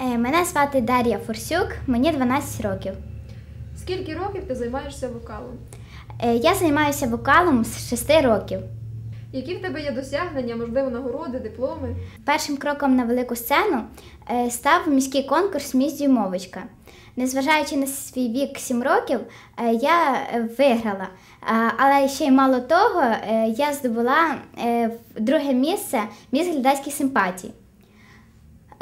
Е, Мене звати Дар'я Фурсюк, мені 12 років. Скільки років ти займаєшся вокалом? Е, Я займаюся вокалом з 6 років. Які в тебе є досягнення, можливо, нагороди, дипломи? Першим кроком на велику сцену е, став міський конкурс Міс Дюймовочка. Незважаючи на свій вік 7 років, я виграла. Але ще й мало того, я здобула друге місце міс глядацьких симпатій.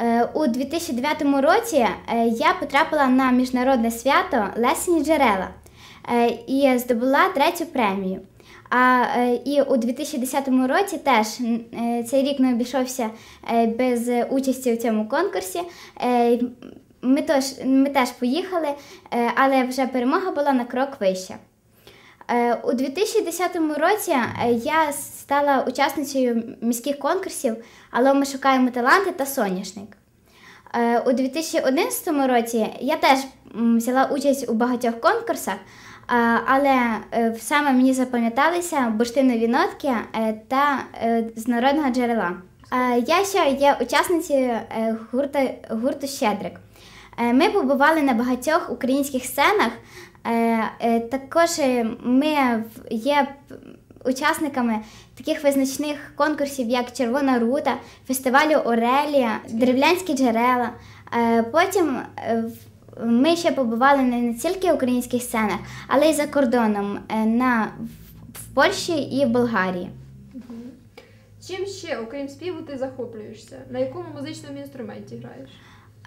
Е, У 2009 році е, я потрапила на міжнародне свято Лесені джерела е, і здобула третю премію. А і у 2010 році теж цей рік не обійшовся без участі у цьому конкурсі. Ми теж, ми теж поїхали, але вже перемога була на крок вище. Е, У 2010 році е, я стала учасницею міських конкурсів «Алло, ми шукаємо таланти та соняшник. Е, У 2011 році я теж взяла участь у багатьох конкурсах, але саме мені запам'яталися бурштинові нотки та з народного джерела. Я ще є учасницею гурту, гурту Щедрик. Ми побували на багатьох українських сценах. Е, е, Також е, ми є учасниками таких визначних конкурсів, як Червона рута, фестивалю Орелія, Деревлянські джерела. Потім ми ще побували не тільки в українських сценах, але й за кордоном на, в Польщі і в Болгарії. Чим ще, окрім співу, ти захоплюєшся? На якому музичному інструменті граєш?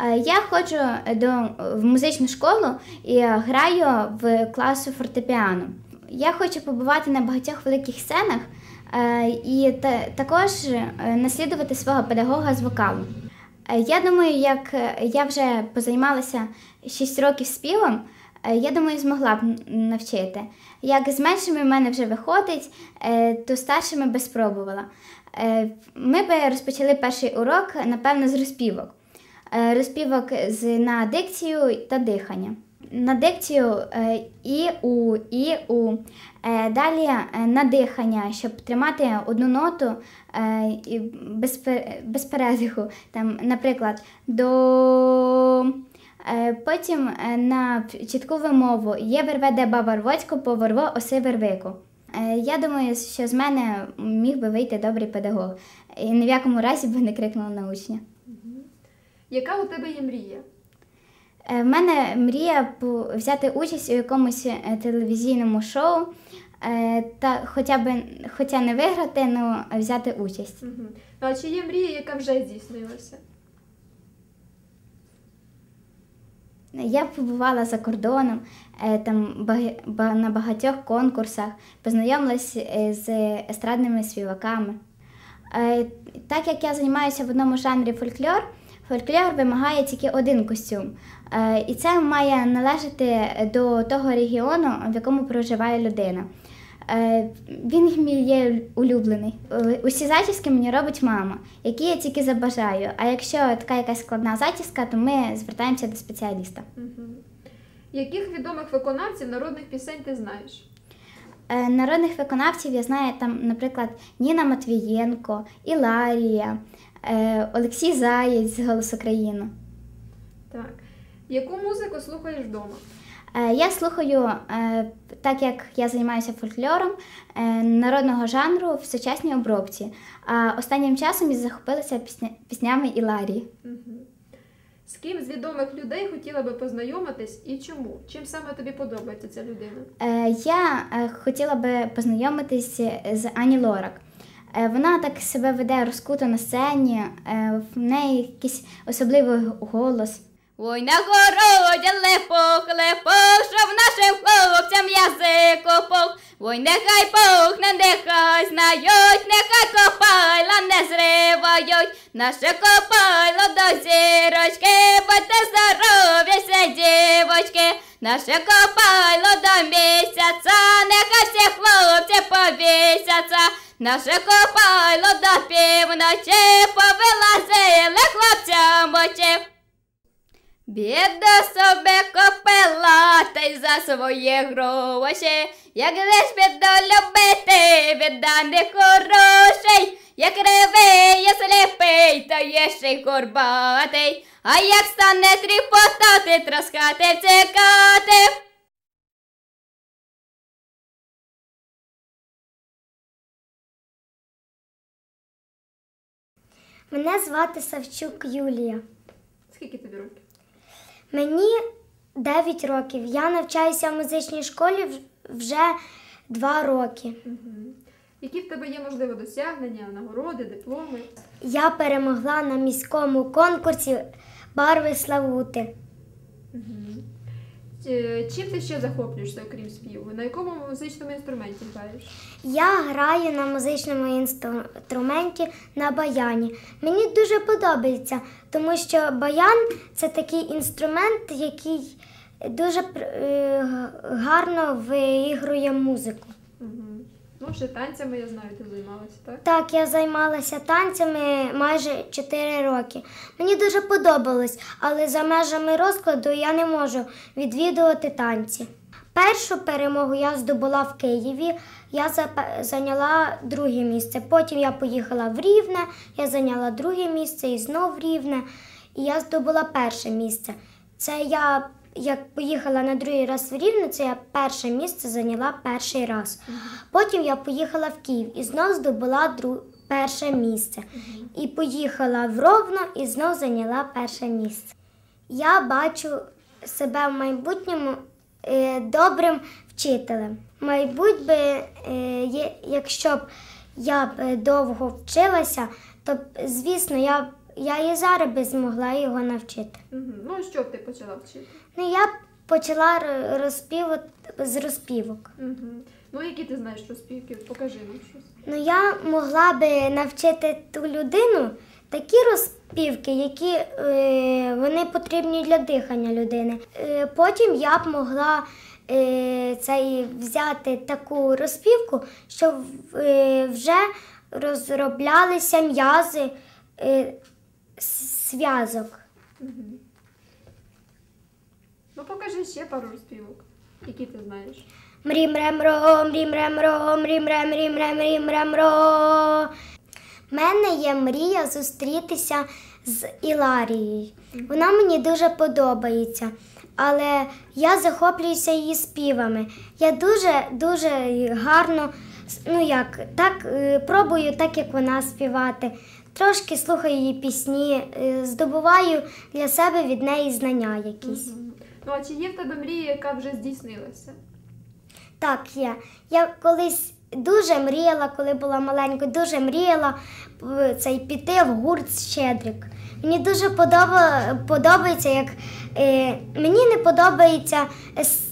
Е, Я ходжу до, в музичну школу і е, граю в класу фортепіано. Я хочу побувати на багатьох великих сценах е, і також е, наслідувати свого педагога з вокалу. Е, Я думаю, як е, я вже позаймалася 6 років співом, е, я думаю, змогла б навчити. Як з меншими в мене вже виходить, е, то старшими би спробувала. Е, Ми би розпочали перший урок, напевно, з розпівок. Е, Розпівок з, на дикцію та дихання. На дикцію е, і у, і у. Е, Далі на дихання, щоб тримати одну ноту без, без передиху. Там, наприклад, до. Потім на чітку вимову є верве де баба рвоцько, поворво оси вервику. Я думаю, що з мене міг би вийти добрий педагог. І ні в якому разі би не крикнула на учня. Яка у тебе є мрія? Е, В мене мрія взяти участь у якомусь е, телевізійному шоу, е, та хоча б хоча не виграти, але взяти участь. Угу. Ну, а чи є мрія, яка вже здійснилася? Я побувала за кордоном там на багатьох конкурсах, познайомилась з естрадними співаками. Так як я займаюся в одному жанрі фольклор, фольклор вимагає тільки один костюм. Е, І це має належати до того регіону, в якому проживає людина. Е, Він мій є улюблений. Е, Усі зачіски мені робить мама, які я тільки забажаю. А якщо така якась складна зачіска, то ми звертаємося до спеціаліста. Угу. Яких відомих виконавців народних пісень ти знаєш? Народних виконавців я знаю там, наприклад, Ніна Матвієнко, Іларія, Олексій Заєць з «Голос України». Так. Яку музику слухаєш вдома? Е, Я слухаю, е, так як я займаюся фольклором, е, народного жанру в сучасній обробці. А останнім часом я захопилася пісня- піснями Іларії. Угу. З ким з відомих людей хотіла би познайомитись і чому? Чим саме тобі подобається ця людина? Е, Я е, хотіла би познайомитись з Ані Лорак. Е, Вона так себе веде розкуто на сцені, е, в неї якийсь особливий голос. Ой, на городі лепох, лепох, щоб нашим хлопцям язик опох. Ой, нехай пухне, нехай знають, нехай копайла не зривають. Наше копайло до зірочки, будьте здорові, все дівочки. Наше копайло до місяця, нехай всі хлопці повісяться. Наше копайло до півночі, повилазили хлопцям очі. Біда собі копила, та й за свої гроші, як лиш біду любити, відданих грошей, як реве, я сліпий, та є ще й горбатий, а як стане тріпотати, траскати, втекати. Мене звати Савчук Юлія. Скільки тобі років? Мені 9 років. Я навчаюся в музичній школі вже 2 роки. Які в тебе є можливо досягнення, нагороди, дипломи? Я перемогла на міському конкурсі Барви Славути. Чи- Чим ти ще захоплюєшся, окрім співу? На якому музичному інструменті граєш? Я граю на музичному інструменті на баяні. Мені дуже подобається, тому що баян це такий інструмент, який дуже е, гарно виігрує музику. Ну, ще танцями я знаю, ти займалася, так? Так, я займалася танцями майже 4 роки. Мені дуже подобалось, але за межами розкладу я не можу відвідувати танці. Першу перемогу я здобула в Києві. Я зайняла друге місце. Потім я поїхала в Рівне, я зайняла друге місце і знов Рівне. І я здобула перше місце. Це я як поїхала на другий раз в Рівне, це я перше місце зайняла перший раз. Потім я поїхала в Київ і знов здобула дру... перше місце. І поїхала в Ровно і знов зайняла перше місце. Я бачу себе в майбутньому е, добрим вчителем. Мабуть, би, е, якщо б я б е, довго вчилася, то звісно, я, я і зараз би змогла його навчити. Ну, що б ти почала вчити? Ну, я почала р- розпівати з розпівок. Угу. Ну, які ти знаєш розпівки? Покажи нам щось. Ну, я могла би навчити ту людину такі розпівки, які е, вони потрібні для дихання людини. Е, потім я б могла е, цей, взяти таку розпівку, щоб е, вже розроблялися м'язи е, с- зв'язок. Ну, покажи ще пару розпівок, які ти знаєш. Мрім рем ро, мрім рем ро, мрім рем рім рем рім рем ро. У мене є мрія зустрітися з Іларією. Вона мені дуже подобається, але я захоплююся її співами. Я дуже дуже гарно, ну як, так е, пробую, так як вона співати. Трошки слухаю її пісні, е, здобуваю для себе від неї знання якісь. Ну, а чи є в тебе мрія, яка вже здійснилася? Так, є. Я колись дуже мріяла, коли була маленька, дуже мріяла е, цей піти в гурт Щедрик. Мені дуже подоба, подобається, як е, мені не подобається ес,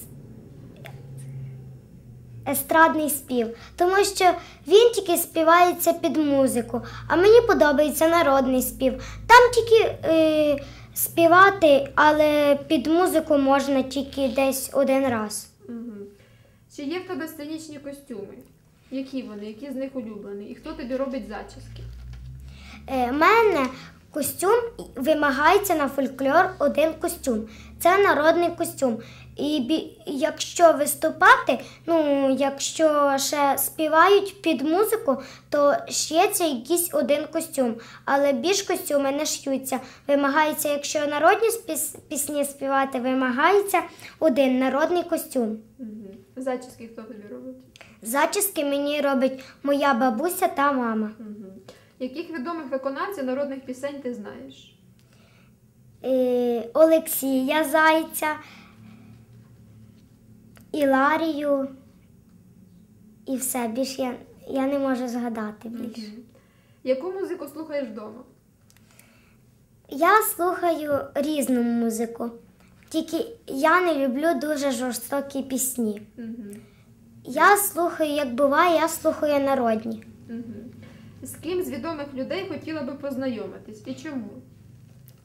естрадний спів, тому що він тільки співається під музику, а мені подобається народний спів. Там тільки е, співати, але під музику можна тільки десь один раз. Угу. Чи є в тебе сценічні костюми? Які вони, які з них улюблені? І хто тобі робить зачіски? Е, мене костюм вимагається на фольклор один костюм. Це народний костюм. І якщо виступати, ну якщо ще співають під музику, то шиється якийсь один костюм. Але більш костюми не шиються. Вимагається, якщо народні пісні співати, вимагається один народний костюм. Угу. Зачіски хто тобі робить? Зачіски мені робить моя бабуся та мама. Угу. Яких відомих виконавців народних пісень ти знаєш? е, Олексія Зайця, Іларію і все. Більш я, я не можу згадати більше. Мгм. Яку музику слухаєш вдома? Я слухаю різну музику, тільки я не люблю дуже жорстокі пісні. Угу. Я слухаю, як буває, я слухаю народні. Угу. З ким з відомих людей хотіла би познайомитись і чому?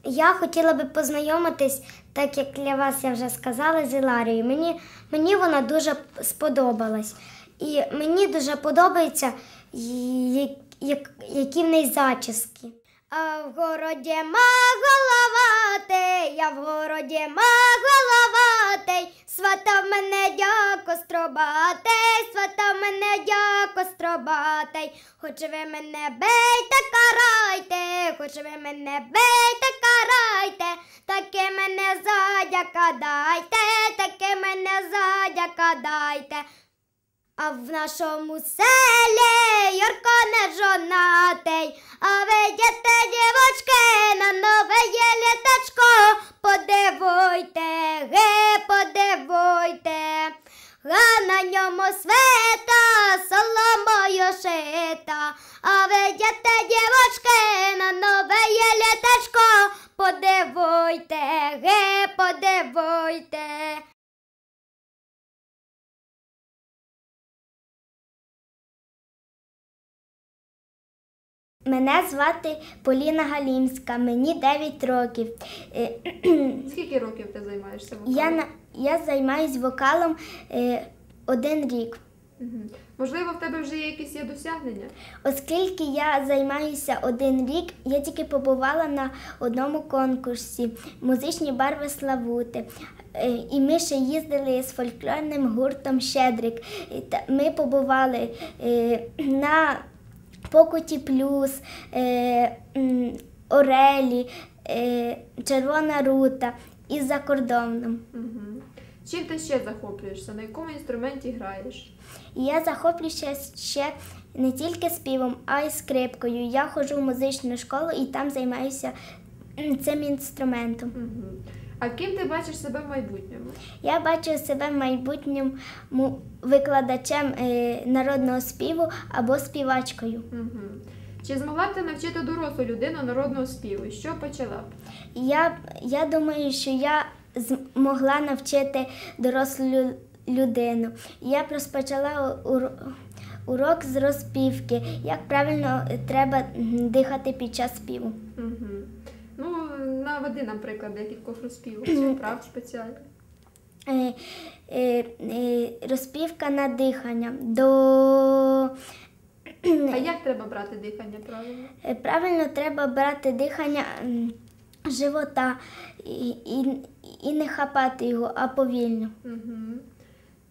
Я хотіла би познайомитись, так як для вас я вже сказала, з Іларією. Мені, мені вона дуже сподобалась. І мені дуже подобається, як, як, які в неї зачіски. А в городі ма головатий, я в городі ма головатий, сватав мене дядь. як остробатий, свата мене як остробатий. Хоч ви мене бейте, карайте, хоч ви мене бейте, карайте, таке мене задяка дайте, таке мене задяка дайте. А в нашому селі Юрко не жонатий, а видите, дівочки, Мене звати Поліна Галімська, мені 9 років. Е, Скільки років ти займаєшся вокалом? Я, на- я займаюсь вокалом е, один рік. Мгм. Можливо, в тебе вже є якісь є досягнення? Оскільки я займаюся один рік, я тільки побувала на одному конкурсі Музичні барви Славути. Е, І ми ще їздили з фольклорним гуртом Щедрик. І та- Ми побували е, на Покуті Плюс, е, Орелі, е, Червона Рута і за кордоном. Угу. Чим ти ще захоплюєшся? На якому інструменті граєш? Я захоплююся ще не тільки співом, а й скрипкою. Я ходжу в музичну школу і там займаюся цим інструментом. Угу. А ким ти бачиш себе в майбутньому? Я бачу себе в майбутньому викладачем е, народного співу або співачкою. Угу. Чи змогла б ти навчити дорослу людину народного співу? Що почала б? Я, я думаю, що я змогла навчити дорослу людину. Я розпочала ур- урок з розпівки, як правильно треба дихати під час співу. Угу. Наведи нам приклад декількох розпівок, чи вправ спеціальних. Е, е, е, розпівка на дихання. До А як треба брати дихання правильно? Е, правильно треба брати дихання живота і, і, і не хапати його, а повільно. Угу.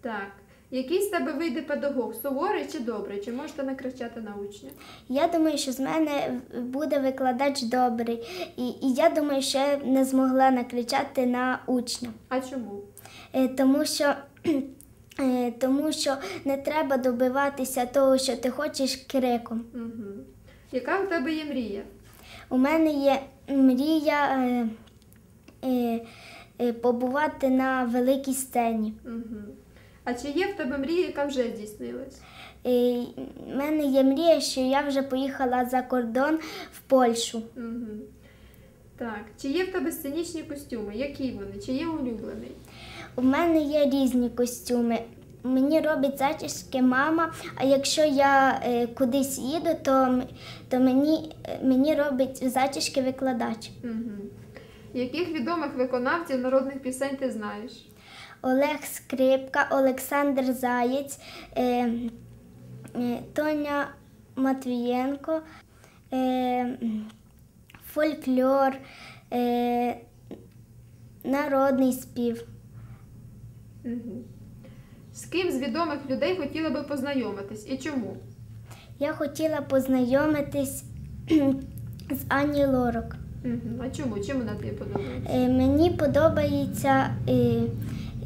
Так. Який з тебе вийде педагог? Суворий чи добрий? Чи можете накричати на учня? Я думаю, що з мене буде викладач добрий. І, і я думаю, що я не змогла накричати на учня. А чому? Е, Тому що, е, тому що не треба добиватися того, що ти хочеш криком. Угу. Яка в тебе є мрія? У мене є мрія е, е, е, побувати на великій сцені. Угу. А чи є в тебе мрія, яка вже здійснилась? У мене є мрія, що я вже поїхала за кордон в Польщу. Угу. Так. Чи є в тебе сценічні костюми? Які вони? Чи є улюблений? У мене є різні костюми. Мені робить зачіски мама, а якщо я е, кудись їду, то, то мені, е, мені робить зачіски викладач. Угу. Яких відомих виконавців народних пісень ти знаєш? Олег Скрипка, Олександр Заєць, е, е, Тоня Матвієнко, е, фольклор, е, народний спів. З ким з відомих людей хотіла би познайомитись і чому? Я хотіла познайомитись з Ані Лорак. Угу. А чому? Чим вона тобі подобається? Мені подобається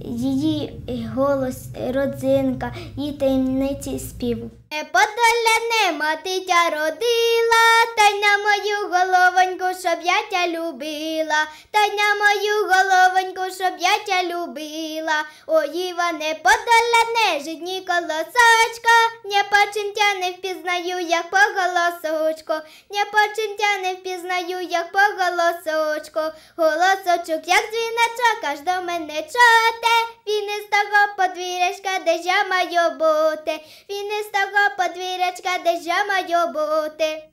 її голос, родзинка, її таємниці співу. Подоля нема тя родила, та й на мою головоньку, щоб я тя любила, та й на мою головоньку, щоб я тя любила. Ой, Іване, подоля не жидні колосочка, не почим тя не впізнаю, як по голосочку, не почим тя не впізнаю, як по голосочку. Голосочок, як дзвіночок, аж до мене чоте, він із того подвір'ячка, де я маю бути, він із того подвір'ячка, де я маю бути.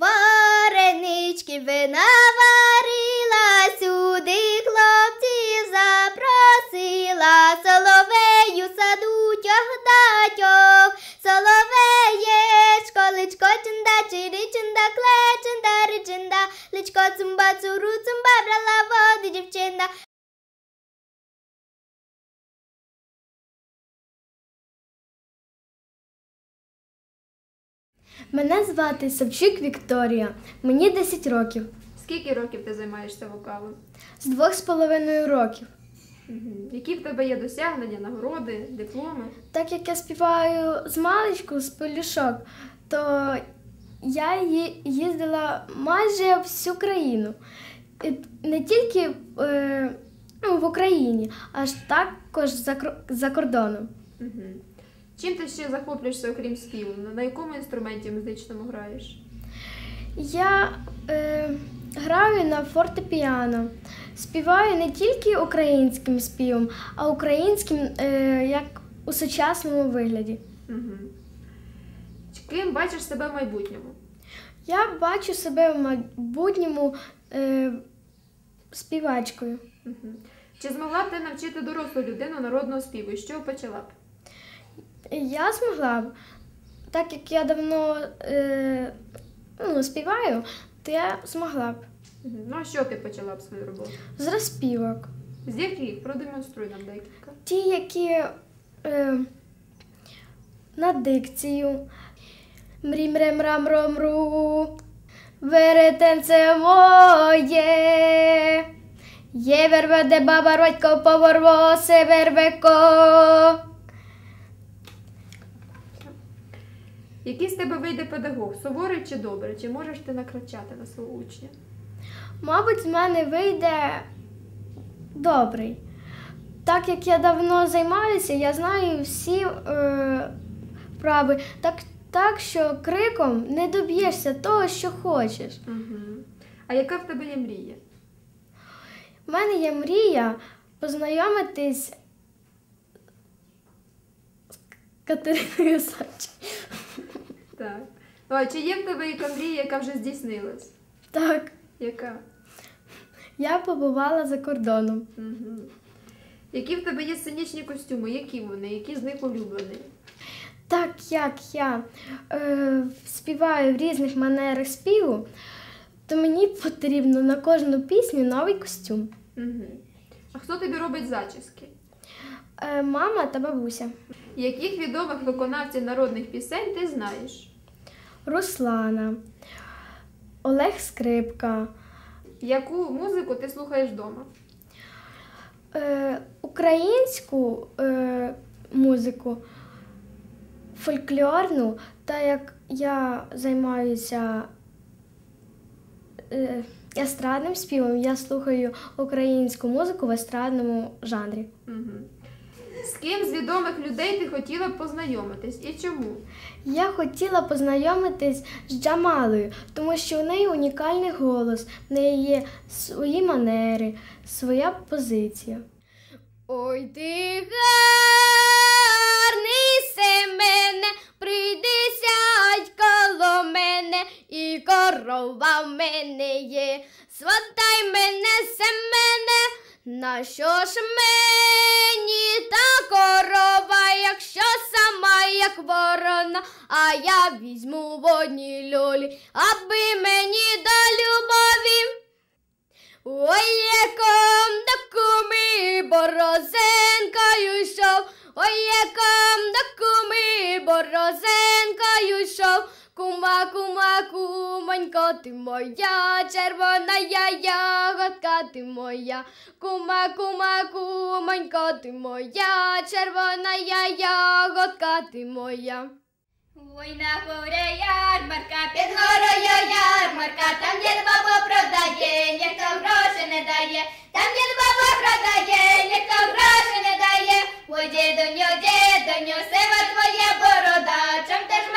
Варенички вина варила, сюди хлопців запросила, соловею саду тьох-да-тьох, соловеєчко, личко чунда, чири чунда, кле чунда, ричинда, личко цумба, цуру цумба, брала води дівчина, Мене звати Савчук Вікторія. Мені 10 років. Скільки років ти займаєшся вокалом? З двох з половиною років. Які в тебе є досягнення, нагороди, дипломи? Так як я співаю з маличку, з полюшок, то я їздила майже всю країну. Не тільки е, ну, в Україні, аж також за, за кордоном. Мгм. Чим ти ще захоплюєшся, окрім співу? На- якому інструменті музичному граєш? Я е, граю на фортепіано. Співаю не тільки українським співом, а українським е, як у сучасному вигляді. Угу. Ким бачиш себе в майбутньому? Я бачу себе в майбутньому е, співачкою. Угу. Чи змогла б ти навчити дорослу людину народного співу? Чого почала б? Я змогла б, так як я давно е, ну, співаю, то я змогла б. Ну а що ти почала б свою роботу? з розпівок. З яких? Продемонструй нам декілька. Ті, які е, на дикцію. Мрі мре мрам ром ру. Веретенце моє. Є верве, де баба родько поворво се вервеко. Який з тебе вийде педагог? Суворий чи добрий? Чи можеш ти накричати на свого учня? Мабуть, з мене вийде добрий. Так як я давно займаюся, я знаю всі е, вправи. Так, так що криком не доб'єшся того, що хочеш. Угу. А яка в тебе є мрія? У мене є мрія познайомитись з Катериною Сач. Так. А чи є в тебе яка мрія, яка вже здійснилась? Так, Яка? я побувала за кордоном. Угу. Які в тебе є сценічні костюми? Які вони? Які з них улюблені? Так як я е, співаю в різних манерах співу, то мені потрібно на кожну пісню новий костюм. Угу. А хто тобі робить зачіски? Е, мама та бабуся. Яких відомих виконавців народних пісень ти знаєш? Руслана, Олег Скрипка, Яку музику ти слухаєш вдома? е, українську е, музику, фольклорну, та як я займаюся е, естрадним співом, я слухаю українську музику в естрадному жанрі. Угу. З ким з відомих людей ти хотіла б познайомитись і чому? Я хотіла познайомитись з Джамалою, тому що у неї унікальний голос, в неї є свої манери, своя позиція. Ой ти гарний семене, прийди сядь коло мене, і корова в мене є. Сватай мене, семене, на що ж мені та корова, якщо сама як ворона, а я візьму в одній льолі, аби мені до любові. Ой, яком до куми борозенкою йшов, ой, яком до куми борозенкою йшов, кума, кума, кумонько, ти моя, червона я ягодка, ти моя, кума, кума, кумонько, ти моя, червона я ягодка, ти моя. Ой, на горі ярмарка, під горою ярмарка, там дід баба продає, ніхто гроші не дає, там дід баба продає, ніхто гроші не дає. Ой, дідоню, дідоню, сива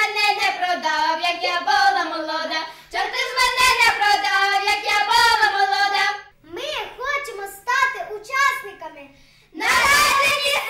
мене не продав, як я була молода. Чорти з мене не продав, як я була молода. Ми хочемо стати учасниками. народження.